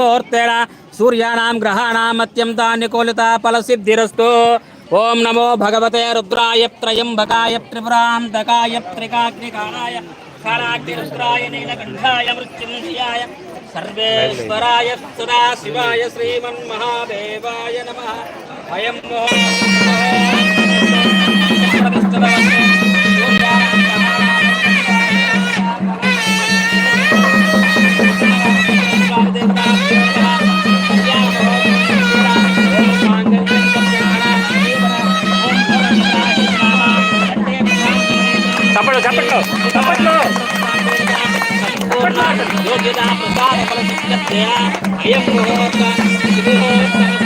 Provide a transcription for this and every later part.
ముహూర్తేన సూర్యానాం గ్రహాణాం అత్యంతాన్యకూలిత ఫలసిద్ధిరస్తు. ఓం నమో భగవతే రుద్రాయ త్రయంబకాయ త్రిపురాంతకాయ త్రికాగ్నికాయ కాలాగ్నిరుద్రాయ నీలకంఠాయ మృత్యుంజయాయ సర్వేశ్వరాయ సదా శివాయ శ్రీమన్మహాదేవాయ నమ. అయం చప్పట్లు योग्य प्रकार फल द्या अयम मुहूर्त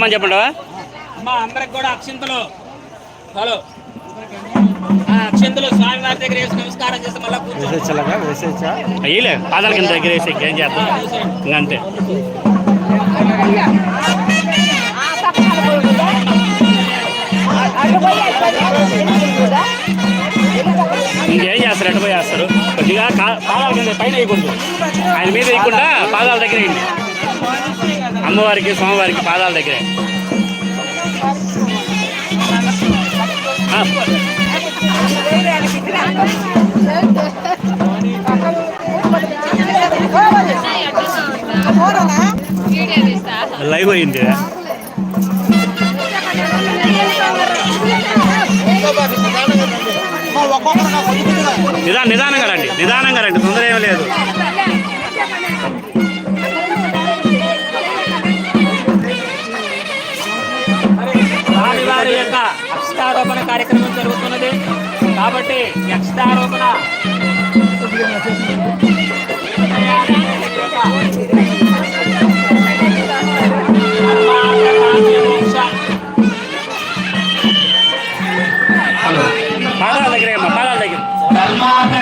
రమ్మని చెప్పండి అమ్మా అందరికి కూడా అక్షింతలు. హలో. ఆ అక్షింతలు స్వామి వారి దగ్గర వేసి నమస్కారం చేసి మళ్ళీ కూర్చోండి వేసేచ్చలాగా వేసేచ్చా అయ్యలే పాదాల కింద దగ్గర వేసి ఏం చేద్దాం ఇంకా అంతే. ఇంకేం చేస్తారు? ఎటు పోయి చేస్తారు కొద్దిగా పాదాల కింద పైన వేయకూడదు. ఆయన మీద వేయకుండా పాదాల దగ్గర వేయండి. అమ్మవారికి స్వామివారికి పాదాల దగ్గరే. లైవ్ అయింది నిదా నిదానంగా రండి నిదానంగా రండి తొందర ఏమీ లేదు. కార్యక్రమం జరుగుతున్నది. కాబట్టి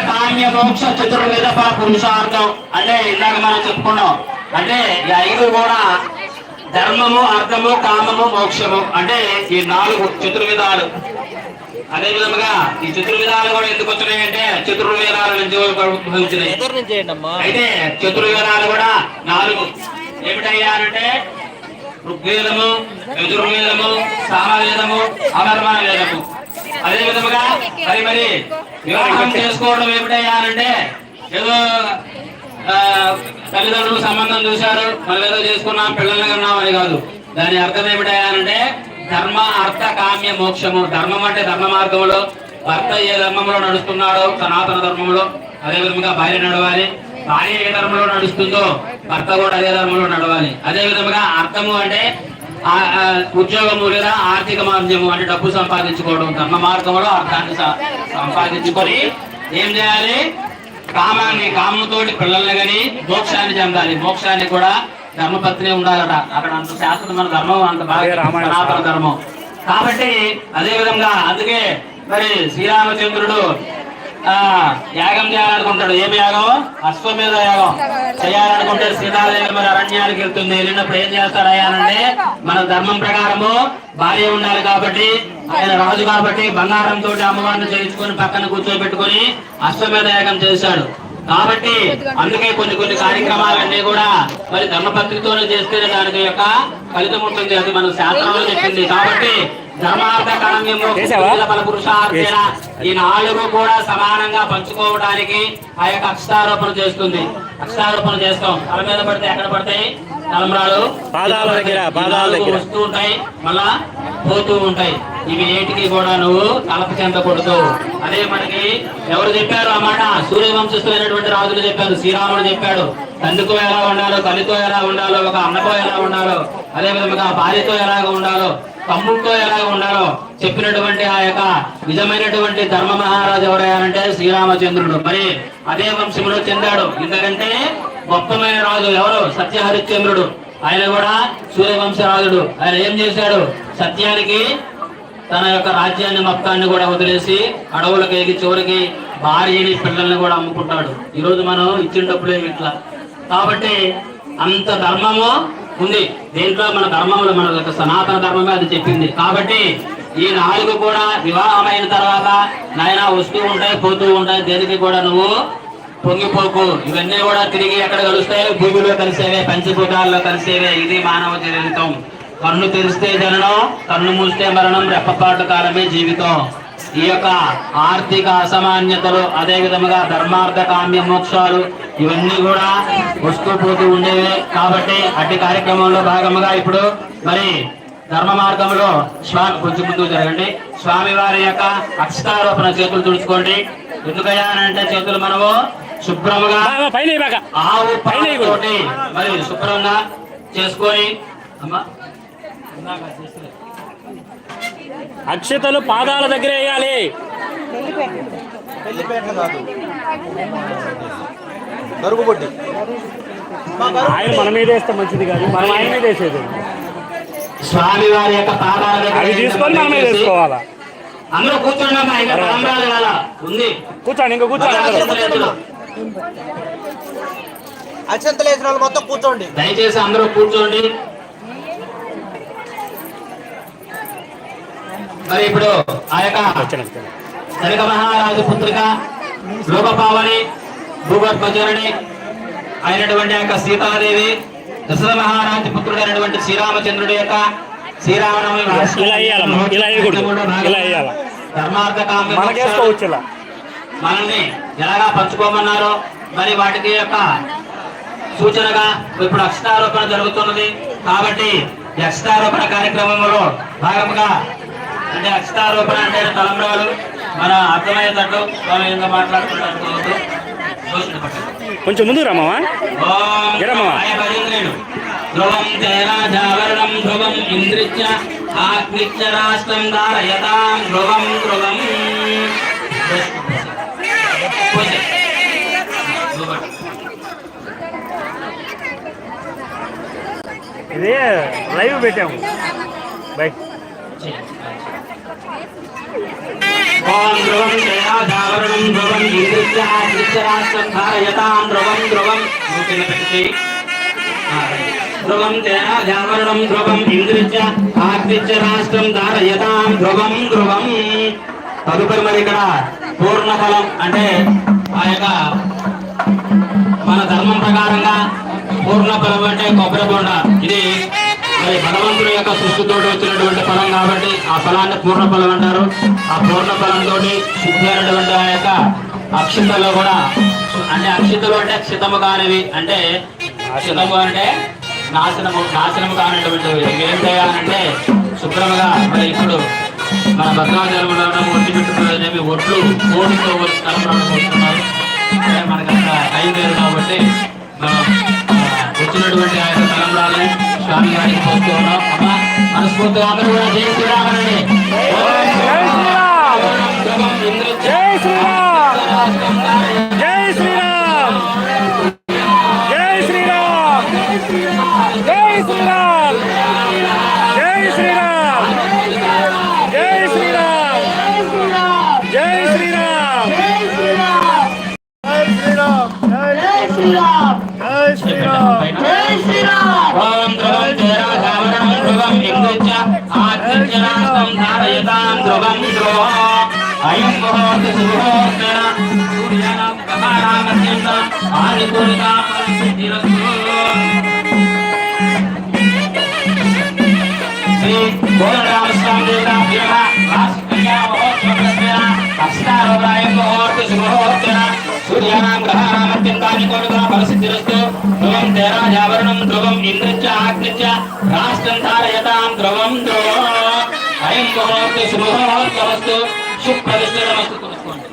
కామ్య మోక్ష చతుర్విధ పురుషార్థం. అంటే ఇందాక మనం చెప్పుకున్నాం. అంటే ఈ ఐదు కూడా ధర్మము అర్థము కామము మోక్షము. అంటే ఈ నాలుగు చతుర్విధాలు అదే విధముగా ఈ చతుర్విధాలు కూడా ఎందుకు వచ్చినాయి అంటే చతుర్వేదాల నుంచి వచ్చినాయి అయితే చతుర్వేదాలు కూడా నాలుగు. ఏమిటయ్యారంటే ఋగ్వేదము యజుర్వేదము సామవేదము అధర్మ వేదము అదే విధముగా మరి మరి వివాహం చేసుకోవడం ఏమిటయ్యానంటే ఏదో ఆ, తల్లిదండ్రులు సంబంధం చూశారు మనం ఏదో చేసుకున్నాం పిల్లల్ని కన్నాం అని కాదు. దాని అర్థం ఏమిటయ్యానంటే ధర్మ అర్థ కామ్య మోక్షము. ధర్మం అంటే ధర్మ మార్గంలో భర్త ఏ ధర్మంలో నడుస్తున్నాడో సనాతన ధర్మంలో అదే విధముగా భార్య నడవాలి. భార్య ఏ ధర్మంలో నడుస్తుందో భర్త కూడా అదే ధర్మంలో నడవాలి. అదే విధముగా అర్థము అంటే ఉద్యోగము లేదా ఆర్థిక మార్గము అంటే డబ్బు సంపాదించుకోవడం. ధర్మ మార్గంలో అర్థాన్ని సంపాదించుకొని ఏం చేయాలి? కామాన్ని కామంతోటి పిల్లల్ని కానీ మోక్షాన్ని చెందాలి. మోక్షాన్ని కూడా ధర్మపత్ని ఉండాలట. అక్కడ అంత శాస్త్రం మన ధర్మం అంత బాగా సనాతన ధర్మం. కాబట్టి అదే విధంగా అందుకే మరి శ్రీరామచంద్రుడు ఆ యాగం చేయాలనుకుంటాడు. ఏమి యాగం? అశ్వమేధ యాగం. చేయాలనుకుంటే సీతాదేవి మరి అరణ్యానికి వెళ్తుంది. వెళ్ళినప్పుడు ఏం చేస్తాడు అయ్యానంటే మన ధర్మం ప్రకారము భార్య ఉండాలి కాబట్టి ఆయన రాజు కాబట్టి బంగారం తోటి అమ్మవారిని చేయించుకొని పక్కన కూర్చోబెట్టుకొని అశ్వమేధ యాగం చేశాడు. కాబట్టి అందుకే కొన్ని కొన్ని కార్యక్రమాలన్నీ కూడా మరి ధర్మపత్రితోనే చేస్తే దానికి యొక్క ఫలితం ఉంటుంది. అది మన శాస్త్రంలో చెప్పింది. కాబట్టి ధర్మార్థ కామ్యము పురుషార్థేన ఈ నాలుగు కూడా సమానంగా పంచుకోవడానికి ఆ యొక్క అక్షతారోపణ చేస్తుంది. అక్షతారోపణ చేస్తాం. తల మీద పడితే ఎక్కడ పడతాయి? తలంబ్రాలు దగ్గర. వస్తూ ఉంటాయి. మళ్ళా పోతూ ఉంటాయి. ఇవి ఏటికి కూడా నువ్వు కలప చెందకూడదు. అదే మనకి ఎవరు చెప్పారు ఆ మాట? సూర్యవంశస్థులైనటువంటి రాజులు చెప్పారు శ్రీరాముడు చెప్పాడు. తండ్రితో ఎలా ఉండాలో తల్లితో ఎలా ఉండాలో ఒక అన్నతో ఎలా ఉండాలో అదే విధంగా భార్యతో ఎలాగ ఉండాలో తమ్ముడితో ఎలాగ ఉండాలో చెప్పినటువంటి ఆ యొక్క నిజమైనటువంటి ధర్మ మహారాజు ఎవరయ్యారంటే శ్రీరామచంద్రుడు. మరి అదే వంశంలో చెందాడు. ఎందుకంటే గొప్పమైన రాజు ఎవరు? సత్య హరిశ్చంద్రుడు ఆయన కూడా సూర్యవంశరాజుడు ఆయన ఏం చేశాడు? సత్యానికి తన యొక్క రాజ్యాన్ని మొత్తాన్ని కూడా వదిలేసి అడవులకు ఎగి చివరికి భార్యని పిల్లల్ని కూడా అమ్ముకుంటాడు. ఈరోజు మనం ఇచ్చిన డబ్బులే ఇట్లా. కాబట్టి అంత ధర్మము ఉంది. దేంట్లో మన ధర్మములు మన యొక్క సనాతన ధర్మమే అది చెప్పింది. కాబట్టి ఈ నాలుగు కూడా వివాహమైన తర్వాత నాయన వస్తూ ఉంటాయి పోతూ ఉంటాయి. దేనికి కూడా నువ్వు పొంగిపోకు. ఇవన్నీ కూడా తిరిగి ఎక్కడ కలుస్తాయి? భూమిలో కలిసేవే పంచభూతాల్లో కలిసేవే. ఇది మానవ జీవితం. కన్ను తెరిస్తే జననం కన్ను మూస్తే మరణం రెప్పపాటు కాలమే జీవితం. ఈ యొక్క ఆర్థిక అసమాన్యతలు అదే విధముగా ధర్మార్థ కామ్య మోక్షాలు ఇవన్నీ కూడా వస్తూ పోతూ ఉండేవి. కాబట్టి అట్టి కార్యక్రమంలో భాగముగా ఇప్పుడు మరి ధర్మ మార్గంలో స్వామి కొంచెం ముందుకు జరగండి. స్వామి వారి యొక్క అక్షతారోపణ చేతులు తుడుచుకోండి. ఎందుకయ్యా అని అంటే చేతులు మనము శుభ్రముగా ఆవు పైన మరి శుభ్రంగా చేసుకొని అమ్మా అక్షతలు పాదాల దగ్గర వేయాలి. ఆయన మన మీద వేస్తే మంచిది కాదు మనం ఆయన మీద వేసేది. స్వామి వారి యొక్క పాదాల దగ్గర అవి తీసుకొని మన మీద వేసుకోవాలా? అందరూ కూర్చోండి ఉంది. కూర్చోండి ఇంకా కూర్చోండి. అత్యంతలు వేసిన వాళ్ళు మొత్తం కూర్చోండి. దయచేసి అందరూ కూర్చోండి. మరి ఇప్పుడు ఆ యొక్క. జనక మహారాజు పుత్రిక లోకపావని భూగర్భచరణి అయినటువంటి యొక్క సీతాదేవి దశరథ మహారాజు పుత్రుడు అయినటువంటి శ్రీరామచంద్రుడి యొక్క శ్రీరామనవమి మనల్ని ఎలాగా పంచుకోమన్నారో మరి వాటికి యొక్క సూచనగా ఇప్పుడు అక్షరారోపణ జరుగుతున్నది. కాబట్టి ఈ అక్షరారోపణ కార్యక్రమంలో భాగంగా అంటే అక్షరారోపణ అంటే తలంబ్రాలు మన అర్థమయ్యేటట్టు స్వామి ఏందో మాట్లాడుతున్నట్టు కొంచెం ముందు రమ్మా ఎడమవా? ధ్రువం తేరాజావరణం ధ్రువం ఇంద్రిత్య ఆగ్నిత్య రాష్ట్రం ధారయతాం ధ్రువం ధ్రువం. ఇది లైవ్ పెట్టాము. బై. ఓం ధ్రువం తేరాజావరణం ధ్రువం ఇంద్రిత్య ఆగ్నిత్య రాష్ట్రం ధారయతాం ధ్రువం ధ్రువం మూతిని పెట్టి ఆ, ధ్రువం తేరాజావరణం ధ్రువం ఇంద్రిత్య ఆగ్నిత్య రాష్ట్రం ధారయతాం ధ్రువం ధ్రువం తదుపరి మరి ఇక్కడ పూర్ణ ఫలం అంటే ఆ యొక్క మన ధర్మం ప్రకారంగా పూర్ణ ఫలం అంటే కొబ్బరి బొండ. ఇది మరి భగవంతుడి యొక్క సృష్టితో వచ్చినటువంటి ఫలం కాబట్టి ఆ ఫలాన్ని పూర్ణ ఫలం అంటారు. ఆ పూర్ణ ఫలంతో శుద్ధి అయినటువంటి ఆ యొక్క అక్షింతలో కూడా అంటే అక్షింతలు అంటే క్షితము కానివి అంటే క్షితము అంటే నాశనము నాశనము కానటువంటివి. ఏం చేయాలంటే శుభ్రముగా మరి ఇప్పుడు మన భద్రాచలంలో ఒట్టి పెట్టుకునేవి ఒట్లు కోడితో వచ్చి తలపడం పోస్తున్నారు. అంటే మనకి అంత టైం లేదు కాబట్టి మనం ఆ, వచ్చినటువంటి ఆ యొక్క తలంబ్రాలని స్వామి గారికి పోస్తూ ఉన్నాం అమ్మా మనస్ఫూర్తిగా అందరూ కూడా జై శ్రీరామనండి జై శ్రీరామ్. జై శ్రీరామ్. జై శ్రీరామ్. జై శ్రీరామ్. జై శ్రీరామ్. జై శ్రీరామ్. జై శ్రీరామ్. ఓం ధ్రువం జరాధావరణం ధ్రువం ఇంద్రచ ఆత్మజనాస్తం ధారయతాం ధ్రువం ధ్రువ అయం ముహూర్త సుముహూర్తేన సూర్యానాం గ్రహాణామత్యంత ఆదికూలికా పరిస్థితిరస్తు శ్రీ కోదండరామస్వామి దేవతాభ్యః రాసకన్యా మహోత్సవస్య అక్షరారోపణాయం ముహూర్త సుముహూర్తేన సూర్యానాం గ్రహాణామత్యంతాని కోలికా పరిస్థితిరస్తు ధ్రువం తేరాజావరణం ధ్రువం ఇంద్రచ ఆగ్నిచ రాష్ట్రం ధారయతాం ధ్రువం ధ్రువ. అయం ముహూర్త తెలుసుకోండి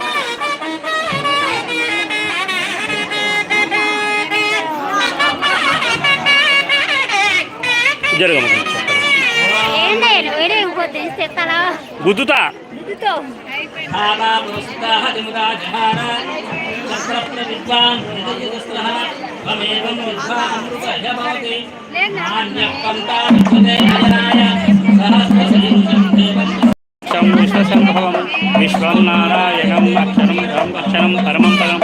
జరగమ్మ గుద్దుతా. విశ్వం విశ్వం నారాయణం అక్షరం పరమం పదం.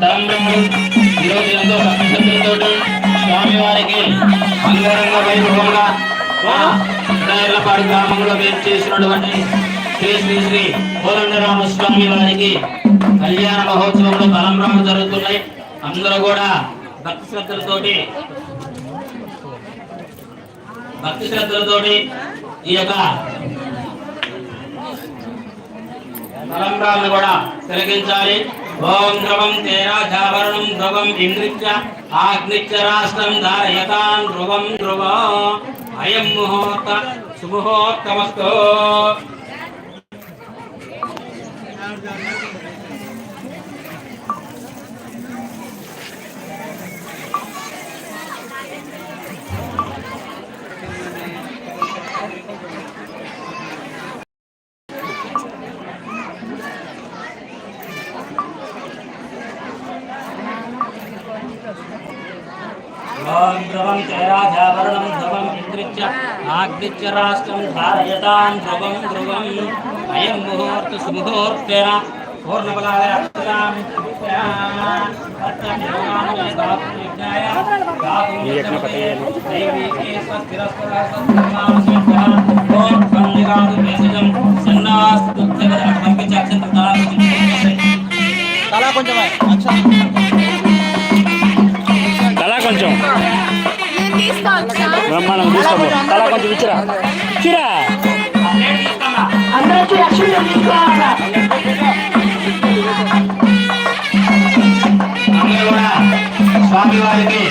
తలంబ్రములు ఈరోజు ఎంతో భక్తితో స్వామివారికి అంగరంగ వైభవంగా ఇళ్ళపాడు గ్రామంలో వేరు చేసినటువంటి శ్రీ శ్రీ శ్రీ కోదండరామ స్వామి వారికి కళ్యాణ మహోత్సవంలో తలంబ్రములు జరుగుతున్నాయి. అందరూ కూడా భక్తి శ్రద్ధలతోటి భక్తి శ్రద్ధలతోటి ఈ యొక్క తలంబ్రాలను కూడా తిరగించాలి ఓం ధ్రువం తేరాజావరణం ధ్రువం ఇంద్రిత్య ఆగ్నిత్య రాష్ట్రం ధారయతాన్ ధ్రువం ధ్రువ. అయం ముహూర్త సుముహూర్తమస్తు. ఓం ధ్రువం చైరాధ్యాభరణం ధ్రువం ఇంద్రిత్య ఆగ్నిత్య రాష్ట్రం ధారయతాన్ ధ్రువం ధ్రువం అయం ముహూర్త సుముహూర్తేన తలా కొంచెం అక్షరం కొంచెం బ్రహ్మాండం తీసుకోబో తలా కొంచెం ఇచ్చిరా. ఇచ్చిరా. అందరూ కూడా స్వామివారికి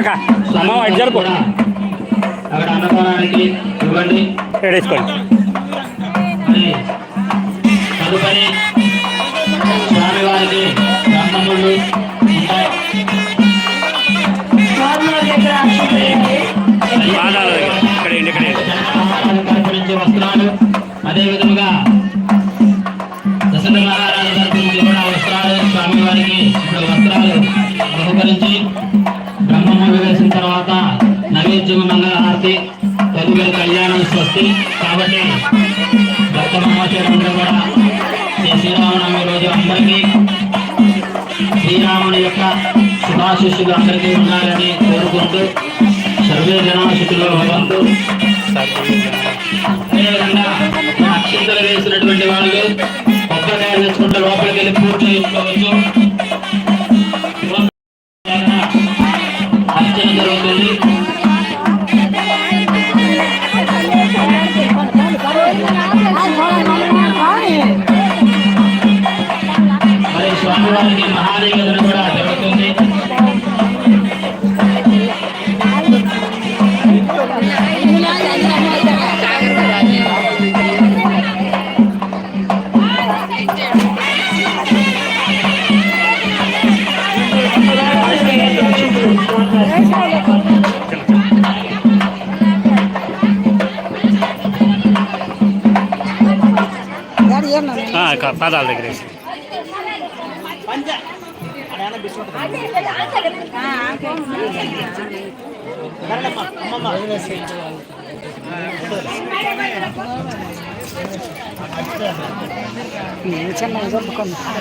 జరపక అమ్మ ఇటు జరుపు. కూడా అక్కడ అన్నదానానికి ఇవ్వండి ఏడేసుకోండి. మరి తదుపరి స్వామివారికి బ్రహ్మములు ఉంటాయి పాదాల దగ్గర. శుభాశిష్యులు అందరికీ ఉండాలని కోరుకుంటూ సర్వే జనాశుతులు భవంతు అదేవిధంగా మన అక్షింతలు వేసినటువంటి వాళ్ళు కొబ్బరికాయలు తెచ్చుకుంటే లోపలికి వెళ్ళి పూర్తి చేసుకోవచ్చు. ఇస్తానండి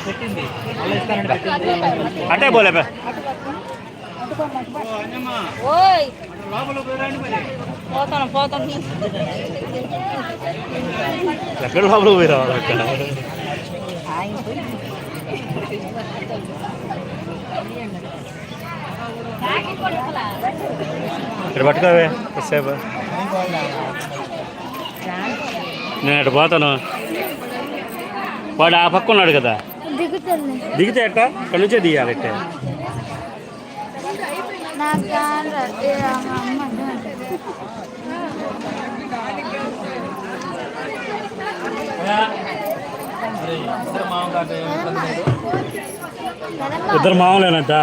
పెట్టింది అట్టే పోలే పోతాను పోతాను. ఎక్కడ లోపల పోయి రావాలి అక్కడ? ఇక్కడ పట్టుకోవే కొద్దిసేపు. నేను అటు పోతాను. వాడు ఆ పక్క ఉన్నాడు కదా. దిగితే ఎట్ట? ఇక్కడ నుంచే దిగాలి ఎట్టే? అమ్మ ఇద్దరు మామూలేనంట.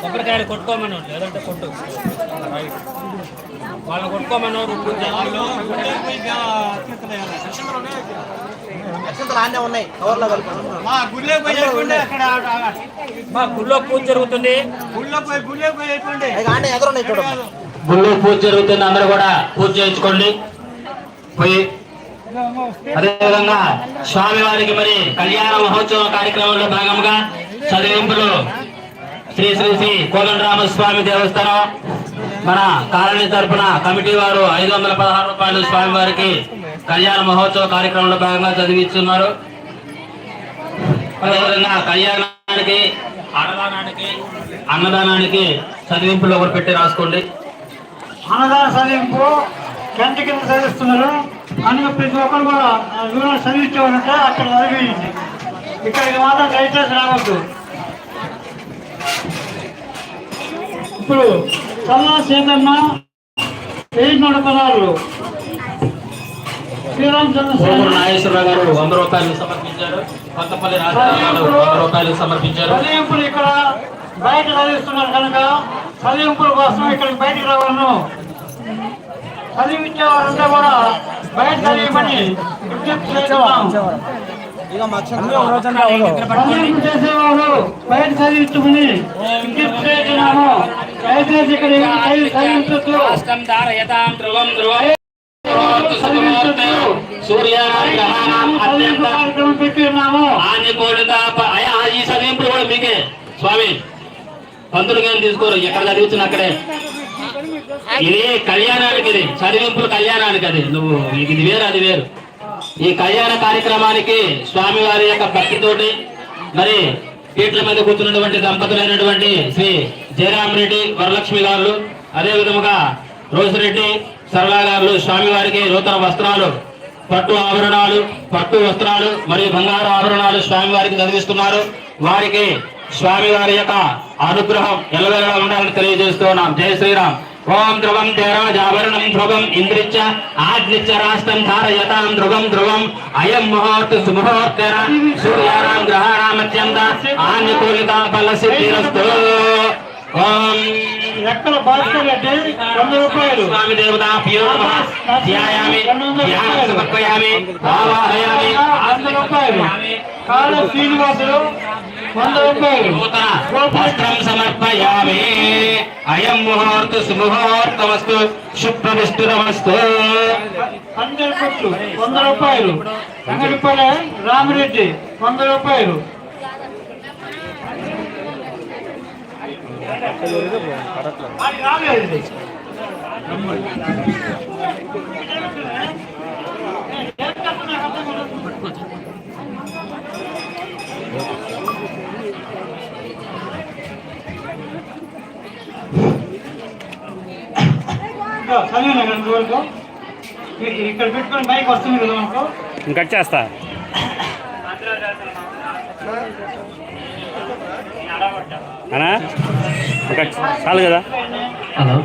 కొబ్బరికాయలు కొట్టుకోమను లేదంటే కొట్టు. వాళ్ళని కొట్టుకోమను వాళ్ళు అక్షంతలు ఆనే ఉన్నాయి కవర్లో కలుపుకొని మా గుళ్ళో పూజ జరుగుతుంది. చూడమ్మా గుళ్ళు పూజ జరుగుతుంది అందరూ కూడా పూజ చేయించుకోండి. పోయి. అదేవిధంగా స్వామివారికి మరి కళ్యాణ మహోత్సవ కార్యక్రమంలో భాగంగా చదివింపులు శ్రీ శ్రీ శ్రీ కోదండరామ స్వామి దేవస్థానం. మన కాలనీ తరపున కమిటీ వారు ఐదు వందల పదహారు రూపాయలు స్వామివారికి కళ్యాణ మహోత్సవ కార్యక్రమంలో భాగంగా చదివిస్తున్నారు. అదేవిధంగా కళ్యాణానికి అన్నదానానికి అన్నదానానికి చదివింపులు ఒకటి పెట్టి రాసుకోండి. అన్నదాన చదివింపు టెన్త్ కింద చదివిస్తున్నారు. అందుకు ప్రతి ఒక్కరు కూడా ఆ చదివించేవారంటే అక్కడ చదివింది ఇక్కడికి మాత్రం దయచేసి రావద్దు. ఇప్పుడు చల్లా సీతమ్మ వెయ్యి నూట పదహారు శ్రీరామచంద్ర సోమూరు స్వామి నాగేశ్వరరావు గారు వంద రూపాయలు సమర్పించారు. కొత్తపల్లి రాజారావు గారు వంద రూపాయలు సమర్పించారు. చదివింపులు ఇక్కడ బయట చదివిస్తున్నారు కనుక చదివింపుల కోసం ఇక్కడికి బయటికి రావాలను. చదివించేవారంతా కూడా బయట చదివమని విజ్ఞప్తి బయట చదివించుకుని దయచేసి ఇక్కడ చదివింపు కూడా మీకే. స్వామి పంతులు ఏం తీసుకోరు. ఎక్కడ చదివించిన అక్కడే. ఇది కళ్యాణానికి ఇది. చదివింపులు కళ్యాణానికి అది. నువ్వు ఇది వేరు అది వేరు. ఈ కళ్యాణ కార్యక్రమానికి స్వామి వారి యొక్క భక్తితోటి మరి పీట్ల మీద కూర్చున్నటువంటి దంపతులైనటువంటి శ్రీ జయరాం రెడ్డి వరలక్ష్మి గారు అదే విధముగా రోజురెడ్డి సరళా గారు స్వామి వారికి నూతన వస్త్రాలు పట్టు ఆభరణాలు పట్టు వస్త్రాలు మరియు బంగారు ఆభరణాలు స్వామి వారికి చదివిస్తున్నారు వారికి స్వామి వారి యొక్క అనుగ్రహం ఎల్లవేళలా ఉండాలని తెలియజేస్తున్నాం జయ శ్రీరామ్. ఓం ధ్రువం దేరాజాభరణం ధ్రువం ఇంద్రిచ్చ ఆజ్ఞిచ్చ రాష్ట్రం ధారయతాం ధ్రువం ధ్రువం అయం ముహూర్త సుముహూర్తేన సూర్యానాం గ్రహాణాం అత్యంత ఆన్యకూలిత ఫల సిద్ధిరస్తు ఓం ఎక్కడ భాస్కర్ రెడ్డి? వంద రూపాయలు. స్వామి దేవతా ధ్యాయామి ధ్యానం సమర్పయామి ఆవాహయామి వంద రూపాయలు. కాళ శ్రీనివాసులు వంద రూపాయలు. వస్త్రం సమర్పయామి. అయం ముహూర్త సుముహూర్తమస్తు శుభ్రవిష్ణురమస్తు అందరి కొట్లు వంద రూపాయలు రంగడిపల్లె రామిరెడ్డి వంద రూపాయలు అది రామిరెడ్డి ఇంకా చదివినా కదా వరకు ఇక్కడ పెట్టుకొని బైక్ వస్తుంది కదా మనకు. ఇంకట్ చేస్తా అనా ఇంకా చాలు కదా. హలో.